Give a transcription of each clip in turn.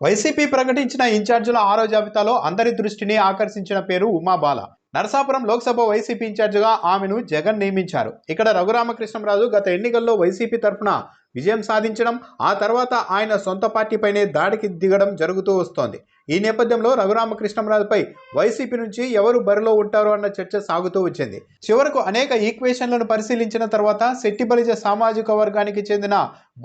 YCP ప్రకటించిన ఇన్ఛార్జీల ఆరో జాబితాలో అందరి దృష్టిని ఆకర్షించిన పేరు ఉమాబాల. నరసాపురం లోక్సభ వైసీపీ ఇన్ఛార్జిగా ఆమెను జగన్ నియమించారు. ఇక్కడ రఘురామకృష్ణంరాజు గత ఎన్నికల్లో వైసీపీ తరఫున విజయం సాధించడం ఆ తర్వాత ఆయన సొంత పార్టీపైనే దాడికి దిగడం జరుగుతూ వస్తోంది. ఈ నేపథ్యంలో రఘురామకృష్ణంరాజుపై వైసీపీ నుంచి ఎవరు బరిలో ఉంటారో అన్న చర్చ సాగుతూ వచ్చింది. చివరకు అనేక ఈక్వేషన్లను పరిశీలించిన తర్వాత శెట్టిబలిజ సామాజిక వర్గానికి చెందిన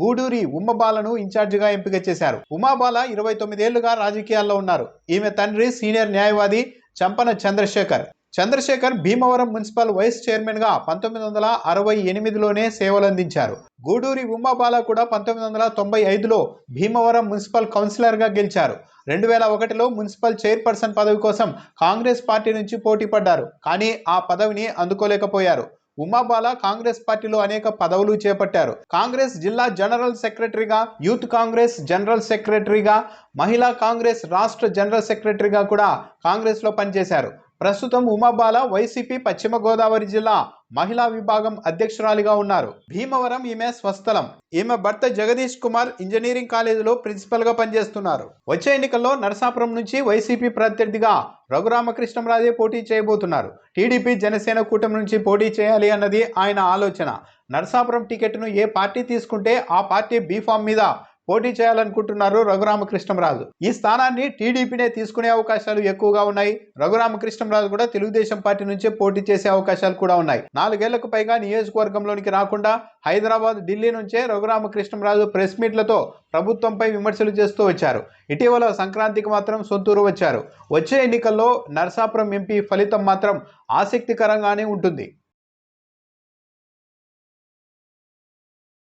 గూడూరి ఉమ్మబాలను ఇన్ఛార్జిగా ఎంపిక చేశారు. ఉమాబాల ఇరవై తొమ్మిదేళ్ళుగా రాజకీయాల్లో ఉన్నారు. ఈమె తండ్రి సీనియర్ న్యాయవాది చంపన చంద్రశేఖర్. చంద్రశేఖర్ భీమవరం మున్సిపల్ వైస్ చైర్మన్గా పంతొమ్మిది వందల అరవై ఎనిమిదిలోనే సేవలందించారు. గూడూరి ఉమాబాల కూడా పంతొమ్మిది వందల తొంభై ఐదులో భీమవరం మున్సిపల్ కౌన్సిలర్గా గెలిచారు. రెండు వేల ఒకటిలో మున్సిపల్ చైర్పర్సన్ పదవి కోసం కాంగ్రెస్ పార్టీ నుంచి పోటీ పడ్డారు. కానీ ఆ పదవిని అందుకోలేకపోయారు. ఉమాబాల కాంగ్రెస్ పార్టీలో అనేక పదవులు చేపట్టారు. కాంగ్రెస్ జిల్లా జనరల్ సెక్రటరీగా యూత్ కాంగ్రెస్ జనరల్ సెక్రటరీగా మహిళా కాంగ్రెస్ రాష్ట్ర జనరల్ సెక్రటరీగా కూడా కాంగ్రెస్లో పనిచేశారు. ప్రస్తుతం ఉమాబాల వైసీపీ పశ్చిమ గోదావరి జిల్లా మహిళా విభాగం అధ్యక్షురాలిగా ఉన్నారు. భీమవరం ఈమె స్వస్థలం. ఈమె భర్త జగదీష్ కుమార్ ఇంజనీరింగ్ కాలేజీలో ప్రిన్సిపల్గా పనిచేస్తున్నారు. వచ్చే ఎన్నికల్లో నరసాపురం నుంచి వైసీపీ ప్రత్యర్థిగా రఘురామకృష్ణంరాజే పోటీ చేయబోతున్నారు. టీడీపీ జనసేన కూటమి నుంచి పోటీ చేయాలి అన్నది ఆయన ఆలోచన. నరసాపురం టికెట్ను ఏ పార్టీ తీసుకుంటే ఆ పార్టీ బీఫామ్ మీద పోటీ చేయాలనుకుంటున్నారు రఘురామకృష్ణంరాజు. ఈ స్థానాన్ని టీడీపీనే తీసుకునే అవకాశాలు ఎక్కువగా ఉన్నాయి. రఘురామకృష్ణంరాజు కూడా తెలుగుదేశం పార్టీ నుంచే పోటీ చేసే అవకాశాలు కూడా ఉన్నాయి. నాలుగేళ్ళకు పైగా నియోజకవర్గంలోనికి రాకుండా హైదరాబాద్ ఢిల్లీ నుంచే రఘురామకృష్ణంరాజు ప్రెస్ మీట్లతో ప్రభుత్వంపై విమర్శలు చేస్తూ వచ్చారు. ఇటీవల సంక్రాంతికి మాత్రం సొంతూరు వచ్చారు. వచ్చే ఎన్నికల్లో నరసాపురం ఎంపీ ఫలితం మాత్రం ఆసక్తికరంగానే ఉంటుంది.